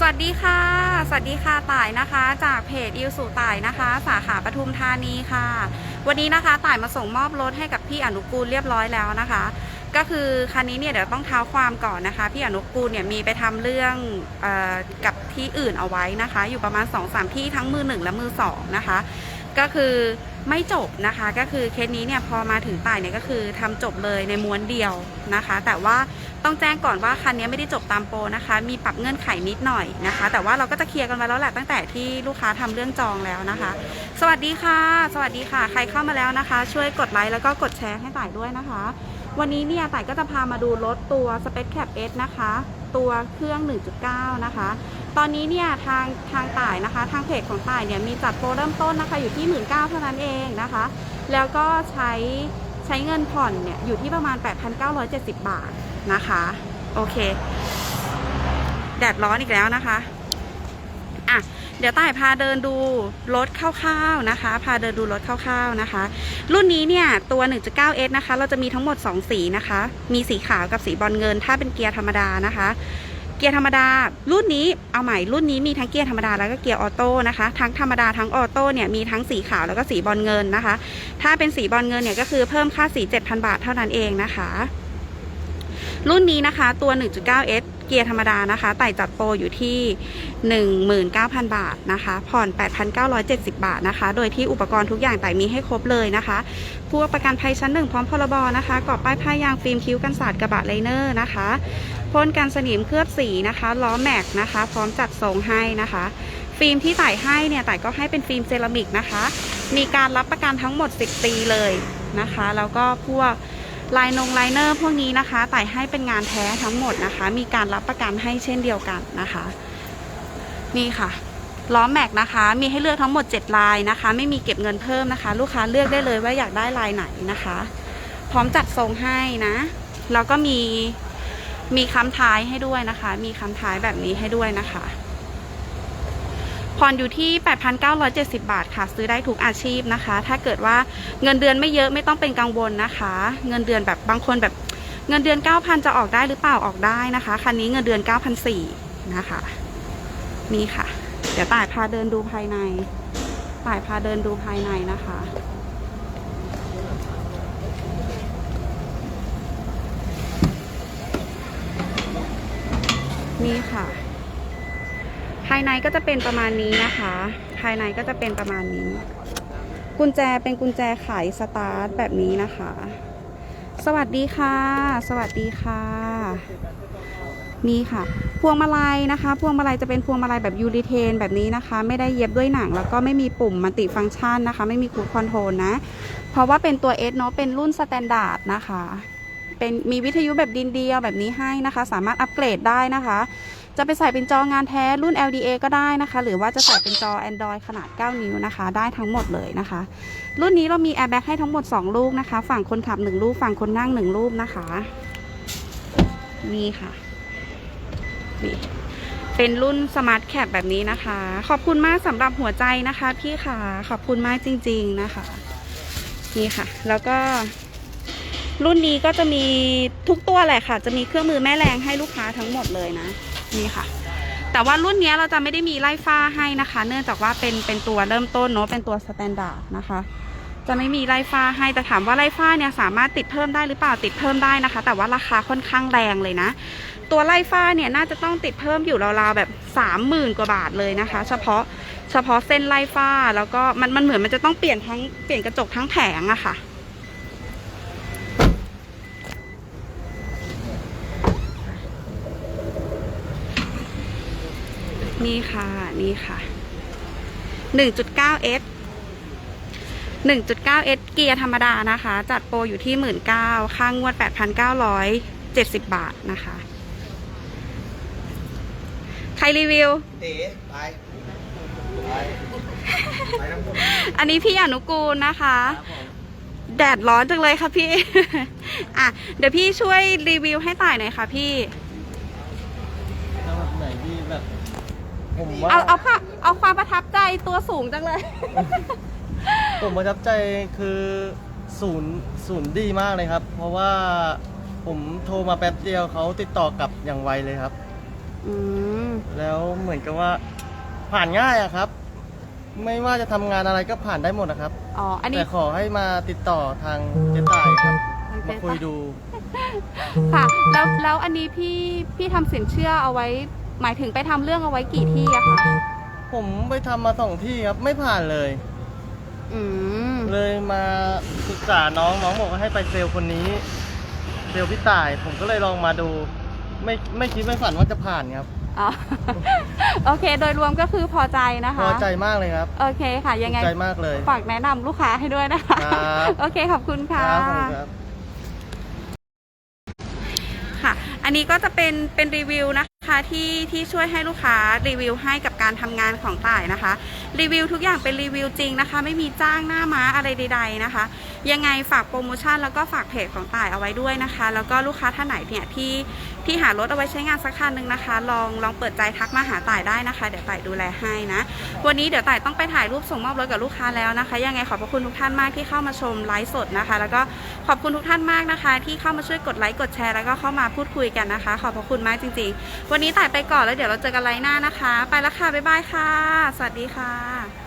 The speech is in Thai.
สวัสดีค่ะ สวัสดีค่ะต่ายนะคะ จากเพจอิวสู่ต่ายนะคะ สาขาปทุมธานีค่ะ วันนี้นะคะต่ายมาส่งมอบรถให้กับพี่อนุกูลเรียบร้อยแล้วนะคะ ก็คือคันนี้เนี่ยเดี๋ยวต้องเท้าความก่อนนะคะ พี่อนุกูลเนี่ยมีไปทำเรื่องเออกับที่อื่นเอาไว้นะคะ อยู่ประมาณ2อสที่ทั้งมือหนึ่งและมือสองนะคะ ก็คือไม่จบนะคะก็คือเคสนี้เนี่ยพอมาถึงต่ายเนี่ยก็คือทำจบเลยในม้วนเดียวนะคะ แต่ว่าต้องแจ้งก่อนว่าคันนี้ไม่ได้จบตามโปรนะคะ มีปรับเงื่อนไขนิดหน่อยนะคะ แต่ว่าเราก็จะเคลียร์กันไว้แล้วแหละตั้งแต่ที่ลูกค้าทำเรื่องจองแล้วนะคะ สวัสดีค่ะ สวัสดีค่ะ ใครเข้ามาแล้วนะคะ ช่วยกดไลค์แล้วก็กดแชร์ให้ต่ายด้วยนะคะ วันนี้เนี่ยต่ายก็จะพามาดูรถตัว Space Cap S นะคะ ตัวเครื่อง 1.9 นะคะ ตอนนี้เนี่ยทางทางต่ายนะคะ ทางเพจของต่ายเนี่ยมีจัดโปรเริ่มต้นนะคะอยู่ที่ 19,000เท่านั้นเองนะคะ แล้วก็ใช้ใช้เงินผ่อนเนี่ยอยู่ที่ประมาณ 8,970 บาทนะคะ โอเค แดดร้อนอีกแล้วนะคะอะเดี๋ยวต่ายพาเดินดูรถคร่าวๆนะคะ พาเดินดูรถคร่าวๆนะคะ รุ่นนี้เนี่ยตัว 1.9S นะคะ เราจะมีทั้งหมด 2 สีนะคะ มีสีขาวกับสีบอลเงิน ถ้าเป็นเกียร์ธรรมดานะคะ เกียร์ธรรมดา รุ่นนี้เอาใหม่รุ่นนี้มีทั้งเกียร์ธรรมดาแล้วก็เกียร์ออโต้นะคะทั้งธรรมดาทั้งออโต้เนี่ยมีทั้งสีขาวแล้วก็สีบอลเงินนะคะ ถ้าเป็นสีบอลเงินเนี่ยก็คือเพิ่มค่าสี 7,000 บาทเท่านั้นเองนะคะ รุ่นนี้นะคะตัว 1.9S เกียร์ธรรมดานะคะ ไต่จัดโปรอยู่ที่ 19,000 บาทนะคะ ผ่อน 8,970 บาทนะคะ โดยที่อุปกรณ์ทุกอย่างไต่มีให้ครบเลยนะคะพวกประกันภัยชั้นหนึ่งพร้อมพรบนะคะกรอบป้ายผ้ายางฟิล์มคิ้วกันสาดกระบะไลเนอร์นะคะ พ่นกันสนิมเคลือบสีนะคะล้อแม็กนะคะ พร้อมจัดทรงให้นะคะ ฟิล์มที่ไต่ให้เนี่ยไต่ก็ให้เป็นฟิล์มเซรามิกนะคะ มีการรับประกันทั้งหมด 10 ปีเลยนะคะ แล้วก็พวกลายนงไลเนอร์พวกนี้นะคะไต่ให้เป็นงานแท้ทั้งหมดนะคะ มีการรับประกันให้เช่นเดียวกันนะคะ นี่ค่ะล้อแม็กนะคะ มีให้เลือกทั้งหมด 7 ลายนะคะ ไม่มีเก็บเงินเพิ่มนะคะ ลูกค้าเลือกได้เลยว่าอยากได้ลายไหนนะคะ พร้อมจัดทรงให้นะ แล้วก็มี มีคำท้ายให้ด้วยนะคะ มีคำท้ายแบบนี้ให้ด้วยนะคะผ่อนอยู่ที่ 8,970 บาทค่ะ ซื้อได้ทุกอาชีพนะคะ ถ้าเกิดว่าเงินเดือนไม่เยอะไม่ต้องเป็นกังวลนะคะ เงินเดือนแบบบางคนแบบเงินเดือน 9,000 จะออกได้หรือเปล่าออกได้นะคะ คันนี้เงินเดือน9,400นะคะ นี่ค่ะ เดี๋ยวต่ายพาเดินดูภายใน ต่ายพาเดินดูภายในนะคะ นี่ค่ะ ภายในก็จะเป็นประมาณนี้นะคะ ภายในก็จะเป็นประมาณนี้ กุญแจเป็นกุญแจไขสตาร์ทแบบนี้นะคะ สวัสดีค่ะ สวัสดีค่ะ นี่ค่ะ พวงมาลัยนะคะ พวงมาลัยจะเป็นพวงมาลัยแบบยูริเทนแบบนี้นะคะ ไม่ได้เย็บด้วยหนัง แล้วก็ไม่มีปุ่มมัลติฟังก์ชันนะคะ ไม่มีคูดคอนโทรลนะ เพราะว่าเป็นตัว S เนาะ เป็นรุ่นสแตนดาร์ดนะคะ เป็นมีวิทยุแบบดินเดียวแบบนี้ให้นะคะ สามารถอัปเกรดได้นะคะ จะไปใส่เป็นจองานแท้รุ่น LDA ก็ได้นะคะ หรือว่าจะใส่เป็นจอ Android ขนาด 9 นิ้วนะคะ ได้ทั้งหมดเลยนะคะ รุ่นนี้เรามี airbag ให้ทั้งหมด 2 ลูกนะคะ ฝั่งคนขับ 1 ลูก ฝั่งคนนั่ง 1 ลูกนะคะ นี่ค่ะนี่เป็นรุ่น Smart Cap แบบนี้นะคะ ขอบคุณมากสำหรับหัวใจนะคะ พี่ค่ะ ขอบคุณมากจริง ๆนะคะ นี่ค่ะ แล้วก็ รุ่นนี้ก็จะมีทุกตัวแหละค่ะ จะมีเครื่องมือแม่แรงให้ลูกค้าทั้งหมดเลยนะ นี่ค่ะ แต่ว่ารุ่นนี้เราจะไม่ได้มีไล่ฟ้าให้นะคะ เนื่องจากว่าเป็นเป็นตัวเริ่มต้นเนาะเป็นตัวสแตนดาร์ดนะคะจะไม่มีไล่ฟ้าให้แต่ถามว่าไล่ฟ้าเนี่ยสามารถติดเพิ่มได้หรือเปล่าติดเพิ่มได้นะคะ แต่ว่าราคาค่อนข้างแรงเลยนะ ตัวไล่ฟ้าเนี่ยน่าจะต้องติดเพิ่มอยู่ราวๆแบบสามหมื่นกว่าบาทเลยนะคะ เฉพาะเฉพาะเส้นไล่ฟ้าแล้วก็มันมันเหมือนมันจะต้องเปลี่ยนทั้งเปลี่ยนกระจกทั้งแผงอะค่ะ นี่ค่ะ นี่ค่ะ 1.9S 1.9S เกียร์ธรรมดานะคะ จัดโปรอยู่ที่ 19,000ค่างวด 8,970 บาทนะคะ ใครรีวิว เต๋ไปไปไปน้ำผมอันนี้พี่อนุกูลนะคะ แดดร้อนจังเลยค่ะพี่ อะ เดี๋ยวพี่ช่วยรีวิวให้ต่ายหน่อยค่ะพี่แล้วแบบไหนที่แบบ ผมว่าเอาเอาค่ะเอาความประทับใจตัวสูงจังเลย ผมประทับใจคือศูนย์ศูนย์ดีมากเลยครับ เพราะว่าผมโทรมาแป๊บเดียวเขาติดต่อกลับอย่างไวเลยครับออืมแล้วเหมือนกับว่าผ่านง่ายอะครับ ไม่ว่าจะทำงานอะไรก็ผ่านได้หมดนะครับ อ๋อ อันนี้แต่ขอให้มาติดต่อทางเจ๊ต่ายครับทางเจ๊มาคุยดู ค่ะ แล้วแล้วอันนี้พี่พี่ทำสินเชื่อเอาไว้ หมายถึงไปทำเรื่องเอาไว้กี่ที่อะคะผมไปทำมาสองที่ครับไม่ผ่านเลย อืมเลยมาศึกษาน้องน้องบอกว่าให้ไปเซลล์คนนี้ เซลล์พี่ต่าย ผมก็เลยลองมาดู ไม่ไม่คิดไม่ฝันว่าจะผ่านครับอ๋อ โอเค โดยรวมก็คือพอใจนะพคะอใจมากเลยครับโอเคค่ะ ยังไง ภูมิใจมากเลย ฝากแนะนำลูกค้าให้ด้วยนะคะ ครับ โอเคขอบคุณคค่ะรับขอบคุณครับ ค่ะ อันนี้ก็จะเป็นเป็นรีวิวนะคะ ที่ที่ช่วยให้ลูกค้ารีวิวให้กับการทำงานของต่ายนะคะ รีวิวทุกอย่างเป็นรีวิวจริงนะคะ ไม่มีจ้างหน้าม้าอะไรใด ๆนะคะ ยังไงฝากโปรโมชั่นแล้วก็ฝากเพจของต่ายเอาไว้ด้วยนะคะ แล้วก็ลูกค้าท่านไหนเนี่ยที่ที่หารถเอาไว้ใช้งานสักคันหนึ่งนะคะ ลองลองเปิดใจทักมาหาต่ายได้นะคะ เดี๋ยวต่ายดูแลให้นะ วันนี้เดี๋ยวต่ายต้องไปถ่ายรูปส่งมอบรถกับลูกค้าแล้วนะคะ ยังไงขอบพระคุณทุกท่านมากที่เข้ามาชมไลฟ์สดนะคะ แล้วก็ขอบคุณทุกท่านมากนะคะ ที่เข้ามาช่วยกดไลค์กดแชร์แล้วก็เข้ามาพูดคุยกันนะคะ ขอบพระคุณมากจริง ๆ วันนี้ต่ายไปก่อนแล้วเดี๋ยวเราเจอกันไลฟ์หน้านะคะ ไปแล้วค่ะบ๊ายบายค่ะ สวัสดีค่ะ